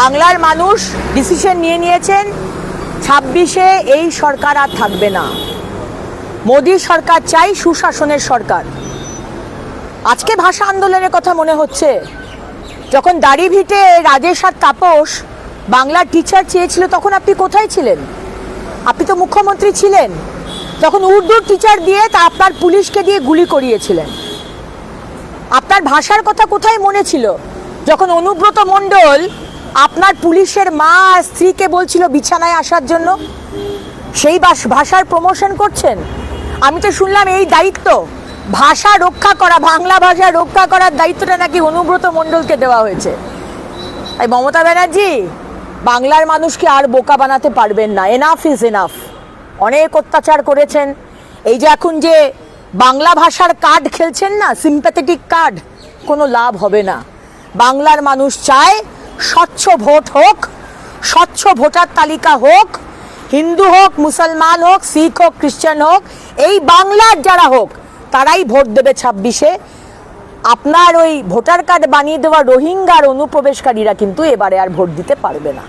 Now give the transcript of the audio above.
বাংলার মানুষ ডিসিশন নিয়ে নিয়েছেন, ছাব্বিশে এই সরকার আর থাকবে না। মোদী সরকার চাই, সুশাসনের সরকার। আজকে ভাষা আন্দোলনের কথা মনে হচ্ছে, যখন দাড়ি ভিটে রাজেশ আর তাপস বাংলার টিচার চেয়েছিল, তখন আপনি কোথায় ছিলেন? আপনি তো মুখ্যমন্ত্রী ছিলেন। তখন উর্দুর টিচার দিয়ে তা আপনার পুলিশকে দিয়ে গুলি করিয়েছিলেন। আপনার ভাষার কথা কোথায় মনে ছিল? যখন অনুব্রত মণ্ডল আপনার পুলিশের মা স্ত্রীকে বলছিল বিছানায় আসার জন্য? সেই ভাষার প্রমোশন করছেন? আমি তো শুনলাম এই দায়িত্ব। ভাষা রক্ষা করা, বাংলা ভাষা রক্ষা করার দায়িত্বটা নাকি অনুব্রত মণ্ডলকে দেওয়া হয়েছে। তাই মমতা ব্যানার্জি, বাংলার মানুষকে আর বোকা বানাতে পারবেন না? এনাফ ইজ এনাফ অনেক অত্যাচার করেছেন। এই যে এখন যে বাংলা ভাষার কার্ড খেলছেন না সিম্প্যাথেটিক কার্ড কোনো লাভ হবে না। বাংলার মানুষ চায় স্বচ্ছ ভোট হোক, স্বচ্ছ ভোটার তালিকা হোক, হিন্দু হোক, মুসলমান হোক, শিখ হোক খ্রিস্টান হোক, এই বাংলার যারা হোক, তারাই ভোট দেবে ছাব্বিশে। আপনার ওই ভোটার কার্ড বানিয়ে দেওয়া রোহিঙ্গার অনুপ্রবেশকারীরা কিন্তু এবারে আর ভোট দিতে পারবে না।